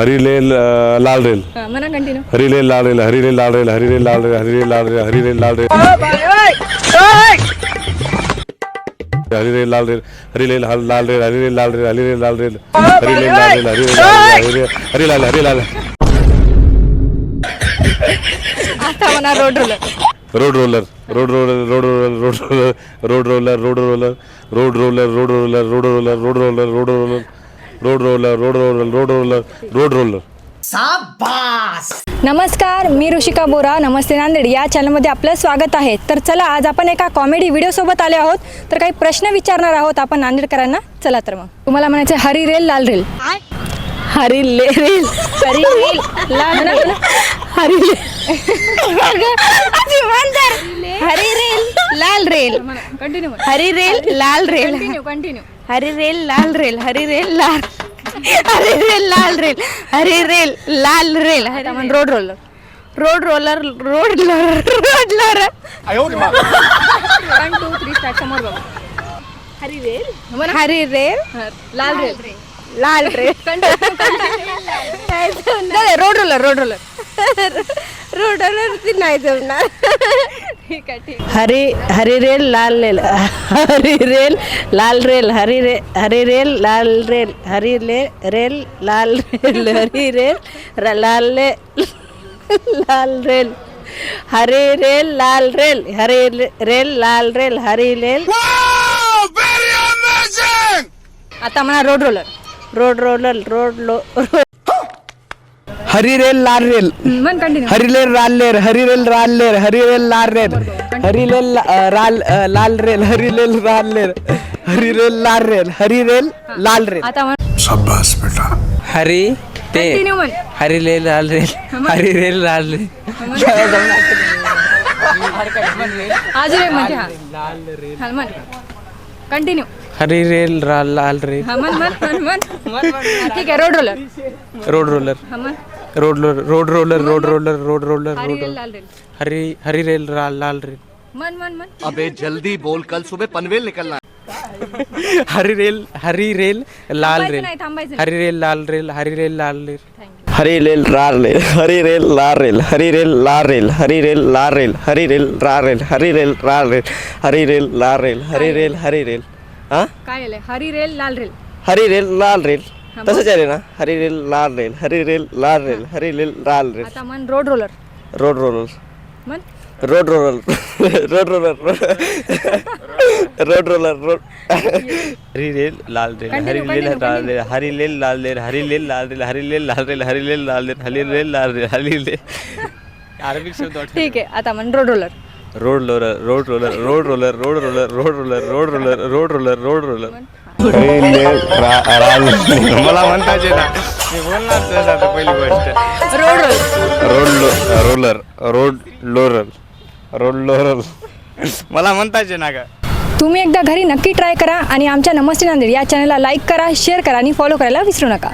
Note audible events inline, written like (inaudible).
हरिले ल- लाल रेल हा, म्हणा कंटिन्यू हरिले लाल रेल हरिले लाल रेल हरिले लाल रेल हरिले लाल रेल हरिले लाल रेल हरिले लाल रेल हरिले लाल लाल रेल हरिले लाल रेल हरिले लाल रेल हरिले लाल रेल हरिले लाल रेल हरि लाल हरि लाल आता म्हणा road roller road roller road roller road roller road roller road roller road roller road roller road roller road roller road roller road roller road roller road roller road roller नमस्कार मी ऋषिका बोरा नमस्ते नांदेड. या चॅनलमध्ये आपलं स्वागत आहे. तर चला आज आपण एका कॉमेडी व्हिडिओसोबत आले आहोत. तर काही प्रश्न विचारणार आहोत आपण नांदेडकरांना. चला तर मग. तुम्हाला म्हणायचं हरी रेल लाल रेल? हरी ले रेल. हरी रेल लाल रेल. हरी हरी रेल लाल रेल. कंटिन्यू हरी रेल लाल रेल. कंटिन्यू कंटिन्यू हरी रेल लाल रेल हरी रेल लाल (laughs) हरी रेल लाल रेल हरी रेल लाल rail Hari road roller road roller road लोरर road लोरर वन टू थ्री स्टार्ट समोर बघा. हरी रेल. हरी रेल लाल रेल. लाल rail. Road roller road roller road roller नाही जमणार. (laughs) (laughs) ठीक आहे ठीक हरी हरी रेल लाल रेल. हरी रेल लाल रेल हरी रे हरी रेल लाल रेल हरी ले रेल लाल रेल हरी रेल र- लाल ले लाल रेल. हरी रेल लाल रेल हरी ले- रेल लाल रेल हरी रेल. आता म्हणा road roller. Road roller road low हरिरेल लारेल मन कंटिन्यू हरिलेल रालेर हरिरेल रालेर हरिरेल लारेल हरिलेल राल लाल रेल हरिलेल रालेर हरिरेल लारेल हरिरेल लाल रेल आता मन शाबास बेटा हरी ते कंटिन्यू मन हरिलेल लाल रेल हरिरेल लाल रेल अजून एक म्हणते हा हा, मन कंटिन्यू हरी रेल लाल रेल हमन मन मन मन ठीक आहे रोड रोलर रोड रोलर हमन road roller road roller road roller road roller road Hari हरी रेल रा- लाल रेल मन मन मन अबे जल्दी बोल कल सुबह पनवेल निकलना है हरी रेल हरी रेल लाल रेल हरी रेल लाल रेल हरी रेल लाल रेल हरी रेल रार रेल हरी रेल लार रेल हरी रेल लार रेल हरी रेल लार रेल हरी रेल रार रेल हरी रेल रार रेल हरी रेल लार रेल हरी रेल हरी रेल हां काय हरी रेल लाल रेल हरी रेल लाल रेल तसंच आहे ना हरी रेल लाल रेल हरी रेल लाल रेल हरी रेल लाल रेल आता road roller road roller road roller road roller road roller road Hari rail लाल रेल हरी रेल लाल रेल हरी रेल लाल रेल हरी रेल लाल रेल हरी रेल लाल रेल हरी रेल लाल रेल हरी रेल लाल रेल हरी रेल अरबिक शब्द ठीक आहे आता म्हण road roller road roller road roller road roller road roller road roller road roller road roller road roller मला म्हणताच ना. मी बोलणार तसं आता पहिली गोष्ट. रोड रोलर रोड लो रोलर रोड लोरल रोड लोरल. मला म्हणताच ना का तुम्ही एकदा घरी नक्की ट्राय करा आणि आमच्या नमस्ते नांदेड या चॅनलला लाईक करा शेअर करा आणि फॉलो करायला विसरू नका.